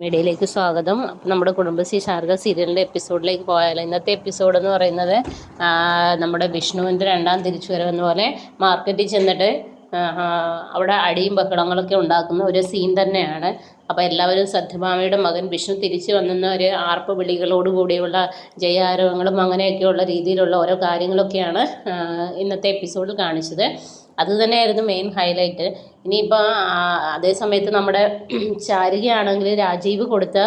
മീഡിയയിലേക്ക് സ്വാഗതം. നമ്മുടെ കുടുംബശ്രീ ശാരദ സീരിയലിന്റെ എപ്പിസോഡിലേക്ക് പോയാലോ? ഇന്നത്തെ എപ്പിസോഡ് എന്ന് പറയുന്നത് നമ്മുടെ വിഷ്ണുവിന്റെ രണ്ടാം തിരിച്ചുവരവെന്ന പോലെ മാർക്കറ്റിൽ ചെന്നിട്ട് അവിടെ അടിയും ബഹളങ്ങളൊക്കെ ഉണ്ടാക്കുന്ന ഒരു സീൻ തന്നെയാണ്. അപ്പോൾ എല്ലാവരും സത്യഭാമയുടെ മകൻ വിഷ്ണു തിരിച്ചു വന്നെന്ന ഒരു ആർപ്പ് വിളികളോടുകൂടിയുള്ള ജയാരവങ്ങളും അങ്ങനെയൊക്കെയുള്ള രീതിയിലുള്ള ഓരോ കാര്യങ്ങളൊക്കെയാണ് ഇന്നത്തെ എപ്പിസോഡിൽ കാണിച്ചത്. അത് തന്നെയായിരുന്നു മെയിൻ ഹൈലൈറ്റ് ഇനിയിപ്പോൾ അതേ സമയത്ത് നമ്മുടെ ചാരികയാണെങ്കിൽ രാജീവ് കൊടുത്ത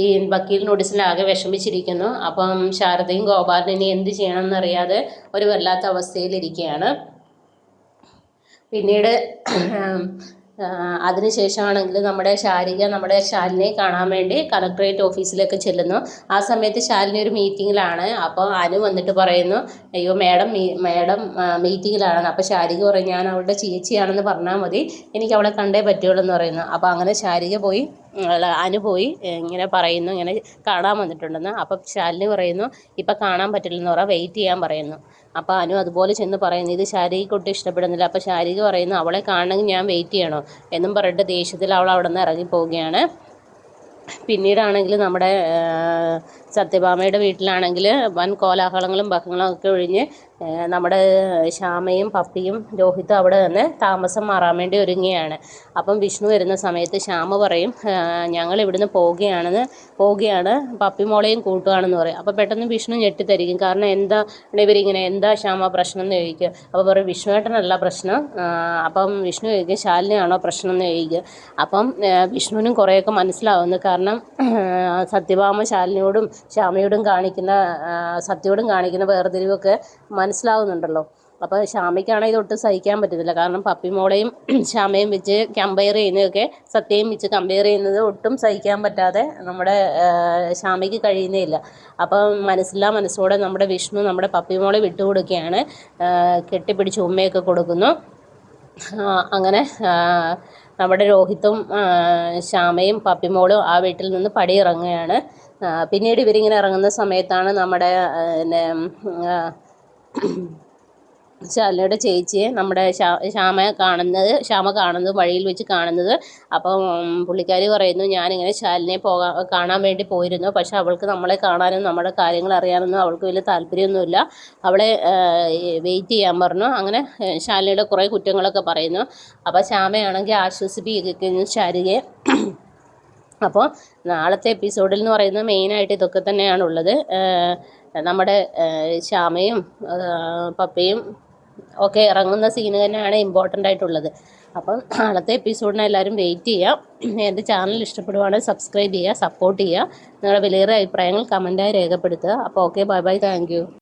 ഈ വക്കീൽ നോട്ടീസിലാകെ വിഷമിച്ചിരിക്കുന്നു. അപ്പം ശാരദയും ഗോപാലിനെ ഇനി എന്ത് ചെയ്യണമെന്നറിയാതെ ഒരു വല്ലാത്ത അവസ്ഥയിലിരിക്കുകയാണ്. പിന്നീട് അതിനുശേഷമാണെങ്കിൽ നമ്മുടെ ശാരിക നമ്മുടെ ശാലിനെ കാണാൻ വേണ്ടി കളക്ടറേറ്റ് ഓഫീസിലേക്ക് ചെല്ലുന്നു. ആ സമയത്ത് ശാലിനി ഒരു മീറ്റിങ്ങിലാണ്. അപ്പോൾ അനു വന്നിട്ട് പറയുന്നു അയ്യോ മാഡം മേഡം മീറ്റിങ്ങിലാണ്. അപ്പോൾ ശാരിക പറയും ഞാൻ അവളുടെ ചേച്ചിയാണെന്ന് പറഞ്ഞാൽ മതി. എനിക്ക് അവളെ കണ്ടേ പറ്റുള്ളൂ എന്ന് പറയുന്നു. അപ്പോൾ അങ്ങനെ ശാരിക പോയി അല്ല, അനു പോയി ഇങ്ങനെ പറയുന്നു ഇങ്ങനെ കാണാൻ വന്നിട്ടുണ്ടെന്ന്. അപ്പം ശാലിനി പറയുന്നു ഇപ്പം കാണാൻ പറ്റില്ലെന്ന് പറയാം വെയിറ്റ് ചെയ്യാൻ പറയുന്നു. അപ്പോൾ അനു അതുപോലെ ചെന്ന് പറയുന്നു ഇത് ശാരീരിക ഒട്ടും ഇഷ്ടപ്പെടുന്നില്ല. അപ്പോൾ ശാരീരിക പറയുന്നു അവളെ കാണണമെങ്കിൽ ഞാൻ വെയിറ്റ് ചെയ്യണോ? എന്നും പറഞ്ഞിട്ട് ദേഷ്യത്തിൽ അവൾ അവിടെ നിന്ന് ഇറങ്ങി പോവുകയാണ്. പിന്നീടാണെങ്കിൽ നമ്മുടെ സത്യഭാമയുടെ വീട്ടിലാണെങ്കിൽ വൻ കോലാഹലങ്ങളും ബഹളങ്ങളും ഒക്കെ ഒഴിഞ്ഞ് നമ്മുടെ ശ്യാമയും പപ്പിയും രോഹിത്തും അവിടെ നിന്ന് താമസം മാറാൻ വേണ്ടി ഒരുങ്ങുകയാണ്. അപ്പം വിഷ്ണു വരുന്ന സമയത്ത് ശ്യാമ പറയും ഞങ്ങൾ ഇവിടുന്ന് പോവുകയാണെന്ന് പോവുകയാണ് പപ്പി മോളെയും കൂട്ടുകയാണെന്ന് പറയും. അപ്പോൾ പെട്ടെന്ന് വിഷ്ണു ഞെട്ടിത്തരിക്കും. കാരണം എന്താ ഇവരിങ്ങനെ എന്താ ശ്യാമ പ്രശ്നം എന്ന് ചോദിക്കുക. അപ്പോൾ പറയും വിഷ്ണുവേട്ടനല്ല പ്രശ്നം. അപ്പം വിഷ്ണു ചോദിക്കും ശാലിനിയാണോ പ്രശ്നം എന്ന് ചോദിക്കുക. അപ്പം വിഷ്ണുവിനും കുറേയൊക്കെ മനസ്സിലാവുന്നു. കാരണം സത്യഭാമ ശാലിനിയോടും ശ്യാമയോടും കാണിക്കുന്ന സത്യയോടും കാണിക്കുന്ന വേർതിരിവൊക്കെ മനസ്സിലാവുന്നുണ്ടല്ലോ. അപ്പോൾ ശ്യാമയ്ക്കാണെങ്കിൽ ഒട്ടും സഹിക്കാൻ പറ്റുന്നില്ല കാരണം പപ്പിമോളെയും ശ്യാമയും വെച്ച് കമ്പയർ ചെയ്യുന്നതൊക്കെ സത്യയും വെച്ച് കമ്പയർ ചെയ്യുന്നത് ഒട്ടും സഹിക്കാൻ പറ്റാതെ നമ്മുടെ ശ്യാമയ്ക്ക് കഴിയുന്നേയില്ല അപ്പം മനസ്സില്ലാ മനസ്സോടെ നമ്മുടെ വിഷ്ണു നമ്മുടെ പപ്പിമോളെ വിട്ടുകൊടുക്കുകയാണ്. കെട്ടിപ്പിടിച്ച് ഉമ്മയൊക്കെ കൊടുക്കുന്നു. അങ്ങനെ നമ്മുടെ രോഹിത്തും ശ്യാമയും പപ്പിമോളും ആ വീട്ടിൽ നിന്ന് പടിയിറങ്ങുകയാണ്. പിന്നീട് ഇവരിങ്ങനെ ഇറങ്ങുന്ന സമയത്താണ് നമ്മുടെ പിന്നെ ശാലിനിയുടെ ചേച്ചിയെ നമ്മുടെ ശ്യാ ശ്യാമ കാണുന്നത് ശ്യാമ കാണുന്നത് വഴിയിൽ വെച്ച് കാണുന്നത്. അപ്പം പുള്ളിക്കാരി പറയുന്നു ഞാനിങ്ങനെ ശാലിനെ പോകാൻ കാണാൻ വേണ്ടി പോയിരുന്നു. പക്ഷെ അവൾക്ക് നമ്മളെ കാണാനും നമ്മുടെ കാര്യങ്ങൾ അറിയാനൊന്നും അവൾക്ക് വലിയ താല്പര്യമൊന്നുമില്ല. അവളെ വെയിറ്റ് ചെയ്യാൻ പറഞ്ഞു. അങ്ങനെ ശാലയുടെ കുറേ കുറ്റങ്ങളൊക്കെ പറയുന്നു. അപ്പോൾ ശ്യാമയാണെങ്കിൽ ആശ്വസിപ്പിക്കുന്നു ശാരികയെ അപ്പോൾ നാളത്തെ എപ്പിസോഡിൽ എന്ന് പറയുന്നത് മെയിനായിട്ട് ഇതൊക്കെ തന്നെയാണ് ഉള്ളത്. നമ്മുടെ ശ്യാമയും പപ്പയും ഒക്കെ ഇറങ്ങുന്ന സീന് തന്നെയാണ് ഇമ്പോർട്ടന്റ് ആയിട്ടുള്ളത്. അപ്പം നാളത്തെ എപ്പിസോഡിന് എല്ലാവരും വെയിറ്റ് ചെയ്യാം എന്റെ ചാനൽ ഇഷ്ടപ്പെടുവാണെങ്കിൽ സബ്സ്ക്രൈബ് ചെയ്യുക സപ്പോർട്ട് ചെയ്യുക. നിങ്ങളുടെ വിലയേറിയ അഭിപ്രായങ്ങൾ കമന്റായി രേഖപ്പെടുത്തുക. അപ്പോൾ ഓക്കെ ബൈ ബൈ താങ്ക്